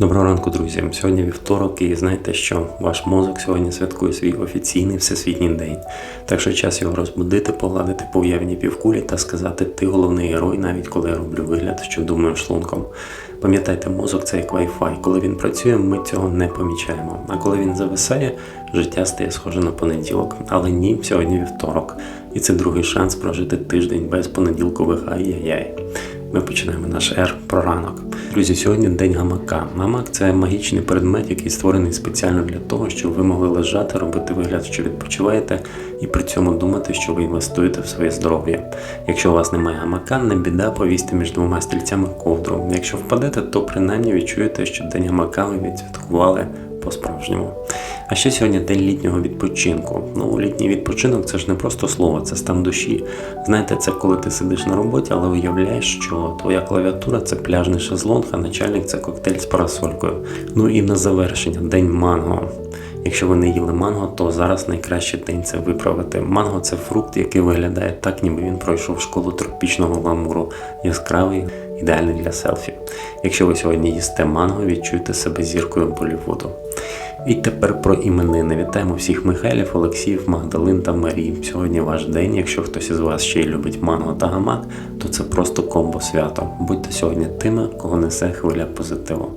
Доброго ранку, друзі. Сьогодні вівторок, і знаєте, що ваш мозок сьогодні святкує свій офіційний всесвітній день. Так що час його розбудити, погладити по уявній півкулі та сказати ти головний герой, навіть коли я роблю вигляд, що думаю шлунком. Пам'ятайте, мозок це як Wi-Fi. Коли він працює, ми цього не помічаємо. А коли він зависає, життя стає схоже на понеділок. Але ні, сьогодні вівторок. І це другий шанс прожити тиждень без понеділкових ай-яй-яй. Ми починаємо наш ер про ранок. Друзі, сьогодні день гамака. Гамак це магічний предмет, який створений спеціально для того, щоб ви могли лежати, робити вигляд, що відпочиваєте, і при цьому думати, що ви інвестуєте в своє здоров'я. Якщо у вас немає гамака, не біда, повісти між двома стільцями ковдру. Якщо впадете, то принаймні відчуєте, що день гамака ви відсвяткували по-справжньому. А ще сьогодні день літнього відпочинку. Ну, літній відпочинок це ж не просто слово, це стан душі. Знаєте, це коли ти сидиш на роботі, але уявляєш, що твоя клавіатура це пляжний шезлонг, а начальник це коктейль з парасолькою. Ну і на завершення день манго. Якщо ви не їли манго, то зараз найкращий день це виправити. Манго це фрукт, який виглядає так, ніби він пройшов школу тропічного ламуру, яскравий, ідеальний для селфі. Якщо ви сьогодні їсте манго, відчуйте себе зіркою Болівуду. І тепер про іменини. Вітаємо всіх Михайлів, Олексіїв, Магдалин та Марій. Сьогодні ваш день. Якщо хтось із вас ще й любить манго та гамак, то це просто комбо свято. Будьте сьогодні тими, кого несе хвиля позитиву.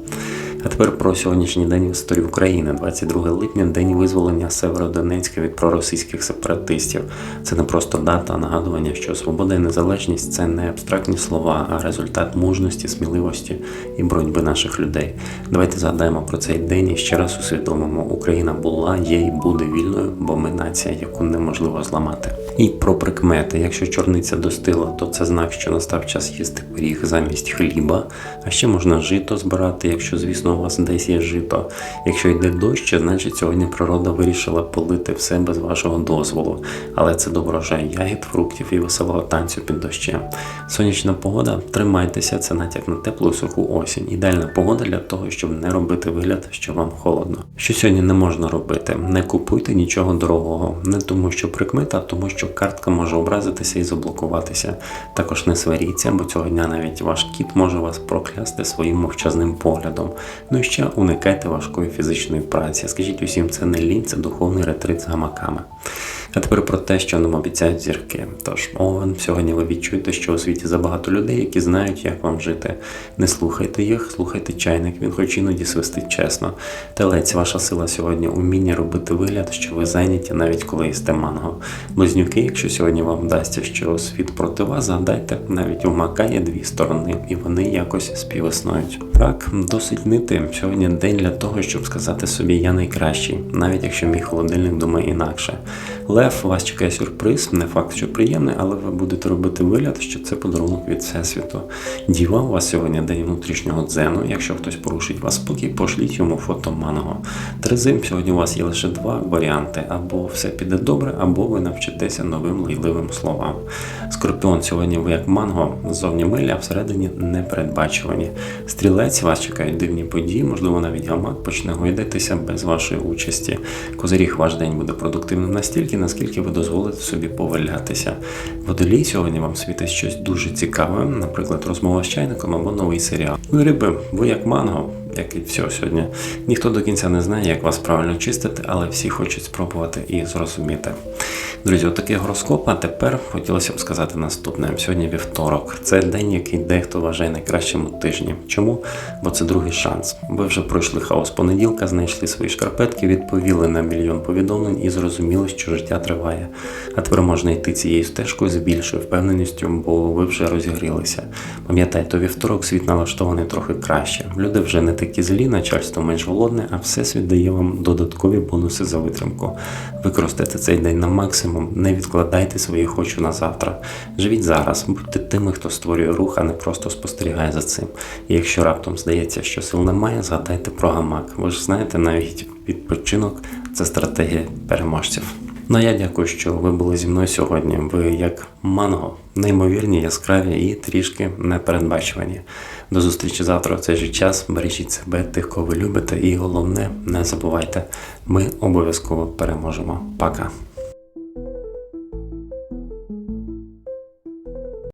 А тепер про сьогоднішній день в історії України, 22 липня, день визволення Северодонецька від проросійських сепаратистів. Це не просто дата, а нагадування, що свобода і незалежність це не абстрактні слова, а результат мужності, сміливості і боротьби наших людей. Давайте згадаємо про цей день і ще раз усвідомимо, Україна була, є і буде вільною, бо ми нація, яку неможливо зламати. І про прикмети. Якщо чорниця достигла, то це знак, що настав час їсти пиріг замість хліба. А ще можна жито збирати, якщо, звісно, у вас десь є жито. Якщо йде дощ, значить сьогодні природа вирішила полити все без вашого дозволу. Але це доброжай ягід, фруктів і веселого танцю під дощем. Сонячна погода, тримайтеся, це натяк на теплу і суху осінь. Ідеальна погода для того, щоб не робити вигляд, що вам холодно. Що сьогодні не можна робити? Не купуйте нічого дорогого, не тому, що прикмета, а тому, що картка може образитися і заблокуватися. Також не сваріться, бо цього дня навіть ваш кіт може вас проклясти своїм мовчазним поглядом. Ну і ще уникайте важкої фізичної праці. Скажіть усім, це не лінь, це духовний ретрит з гамаками. А тепер про те, що нам обіцяють зірки. Тож, овен, сьогодні ви відчуєте, що у світі забагато людей, які знають, як вам жити. Не слухайте їх, слухайте чайник, він хоч іноді свистить чесно. Телець, ваша сила сьогодні уміння робити вигляд, що ви зайняті, навіть коли їсте манго. Близнюки, якщо сьогодні вам вдасться, що світ проти вас, згадайте, навіть у мака є дві сторони, і вони якось співіснують. Так, досить нити. Сьогодні день для того, щоб сказати собі я найкращий, навіть якщо мій холодильник думає інакше. Лев, вас чекає сюрприз, не факт, що приємний, але ви будете робити вигляд, що це подарунок від Всесвіту. Діва, у вас сьогодні день внутрішнього дзену. Якщо хтось порушить вас спокій, пошліть йому фото манго. Терези, сьогодні у вас є лише два варіанти: або все піде добре, або ви навчитеся новим лайливим словам. Скорпіон, сьогодні ви як манго, ззовні милі, а всередині непередбачувані. Стрілець, вас чекають дивні події, можливо, навіть гамак почне гойдатися без вашої участі. Козиріг, ваш день буде продуктивним настільки, наскільки ви дозволите собі повалятися. Водолій сьогодні вам світить щось дуже цікаве, наприклад, розмова з чайником або новий серіал. Ну риби, ви як манго. Як і все сьогодні. Ніхто до кінця не знає, як вас правильно чистити, але всі хочуть спробувати і зрозуміти. Друзі, отакий гороскоп. А тепер хотілося б сказати наступне: сьогодні вівторок. Це день, який дехто вважає найкращим у тижні. Чому? Бо це другий шанс. Ви вже пройшли хаос понеділка, знайшли свої шкарпетки, відповіли на мільйон повідомлень і зрозуміли, що життя триває. А тепер можна йти цією стежкою з більшою впевненістю, бо ви вже розігрілися. Пам'ятайте, вівторок світ налаштований трохи краще. Люди вже не такі злі, начальство менш голодне, а всесвіт дає вам додаткові бонуси за витримку. Використайте цей день на максимум, не відкладайте свої хочу на завтра. Живіть зараз, будьте тими, хто створює рух, а не просто спостерігає за цим. І якщо раптом здається, що сил немає, згадайте про гамак. Ви ж знаєте, навіть відпочинок це стратегія переможців. Ну а я дякую, що ви були зі мною сьогодні. Ви як манго, неймовірні, яскраві і трішки непередбачувані. До зустрічі завтра в цей же час. Бережіть себе, тих, кого ви любите, і головне, не забувайте, ми обов'язково переможемо. Пока.